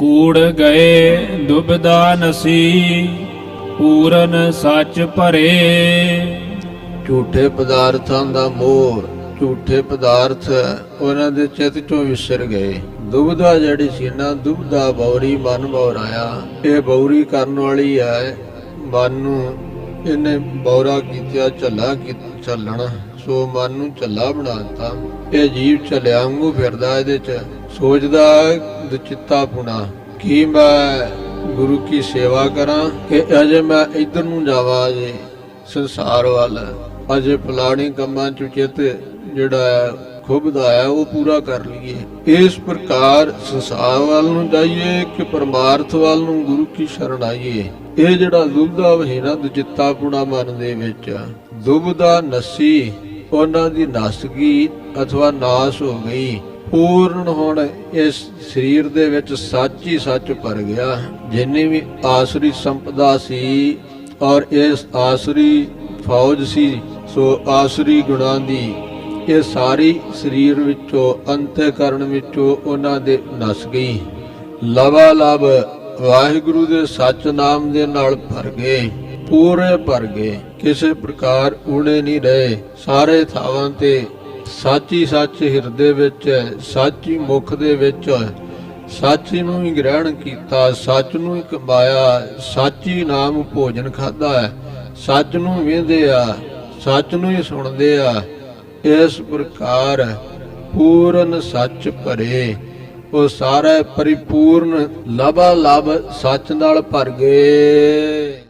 ਕੂੜ ਗਏ, ਦੁਬਦਾ ਨਸੀ, ਪੂਰਨ ਸੱਚ ਭਰੇ। ਝੂਠੇ ਪਦਾਰਥਾਂ ਦਾ ਮੋਹ ਝੂਠੇ ਪਦਾਰਥ ਉਹਨਾਂ ਦੇ ਚਿੱਤ ਚੋਂ ਵਿਸਰ ਗਏ। ਦੁਬਦਾ ਜਿਹੜੀ ਸੀ ਨਾ, ਦੁਬਦਾ ਬੌਰੀ ਮਨ ਬੌਰਾਇਆ ਇਹ ਬੌਰੀ ਕਰਨ ਵਾਲੀ ਹੈ ਮਨ ਨੂੰ ਇਹਨੇ ਬੌਰਾ ਕੀਤਾ, ਝੱਲਾ ਝੱਲਣਾ। ਸੋ ਮਨ ਨੂੰ ਝੱਲਾ ਬਣਾਤਾ ਇਹ ਜੀਵ ਝੱਲਿਆ ਵਾਂਗੂ ਫਿਰਦਾ ਇਹਦੇ ਚ। ਸੋਚਦਾ ਦੁਚਿੱਤਾ ਪੁਣਾ ਕੀ ਮੈਂ ਗੁਰੂ ਕੀ ਸੇਵਾ ਕਰਾਂ ਕਿ ਅਜੇ ਮੈਂ ਇਧਰ ਨੂੰ ਜਾਵਾਂ ਅਜੇ ਸੰਸਾਰ ਵੱਲ? ਅਜੇ ਫਲਾਣੇ ਕੰਮਾਂ ਚ ਚਿੱਤ ਜਿਹੜਾ ਹੈ ਹੈ, ਉਹ ਪੂਰਾ ਕਰ ਲਈਏ। ਇਸ ਪ੍ਰਕਾਰ ਸੰਸਾਰ ਵੱਲ ਨੂੰ ਜਾਈਏ ਕਿ ਪਰਮਾਰਥ ਵੱਲ ਨੂੰ ਗੁਰੂ ਕੀ ਸ਼ਰਨ ਆਈਏ। ਇਹ ਜਿਹੜਾ ਦੁਬਦਾ ਵਹੀਨਾ ਦੁਚਿੱਤਾ ਪੁਣਾ ਮਨ ਦੇ ਵਿੱਚ। ਦੁਬਦਾ ਨਸੀ, ਉਹਨਾਂ ਦੀ ਨਸ ਅਥਵਾ ਨਾਸ ਹੋ ਗਈ। ਪੂਰਨ ਹੁਣ ਇਸ ਸਰੀਰ ਦੇ ਵਿੱਚ ਸੱਚ ਹੀ ਸੱਚ ਭਰ ਗਿਆ। ਜਿੰਨੀ ਵੀ ਆਸਰੀ ਸੰਪਦਾ ਸੀ ਔਰ ਇਸ ਆਸਰੀ ਫੌਜ ਸੀ, ਸੋ ਆਸਰੀ ਗੁਣਾਂ ਦੀ ਇਹ ਸਾਰੀ ਸਰੀਰ ਵਿੱਚੋਂ, ਅੰਤःਕਰਨ ਵਿੱਚੋਂ ਉਹਨਾਂ ਦੇ ਨਸ ਗਈ। ਲਵਾ ਲਬ ਵਾਹਿਗੁਰੂ ਦੇ ਸੱਚ ਨਾਮ ਦੇ ਨਾਲ ਭਰ ਗਏ, ਪੂਰੇ ਭਰ ਗਏ। ਕਿਸੇ ਪ੍ਰਕਾਰ ਊਣੇ ਨਹੀਂ ਰਹੇ, ਸਾਰੇ ਥਾਵਾਂ ਤੇ ਸਾਚੀ ਸੱਚ ਹਿਰਦੇ ਵਿੱਚ ਹੈ, ਸਾਚੀ ਮੁਖ ਦੇ ਵਿੱਚ ਹੈ। ਸੱਚ ਨੂੰ ਹੀ ਗ੍ਰਹਿਣ ਕੀਤਾ ਸੱਚ ਨੂੰ ਹੀ ਕਮਾਇਆ ਸਾਚੀ ਨਾਮ ਭੋਜਨ ਖਾਦਾ ਹੈ। ਸੱਚ ਨੂੰ ਵੇਂਦੇ ਆ ਸੱਚ ਨੂੰ ਹੀ ਸੁਣਦੇ ਆ। ਇਸ ਪ੍ਰਕਾਰ ਪੂਰਨ ਸੱਚ ਭਰੇ। ਉਹ ਸਾਰਾ ਪਰਿਪੂਰਨ ਲਬਾ ਲਬ ਸੱਚ ਨਾਲ ਭਰ ਗਏ।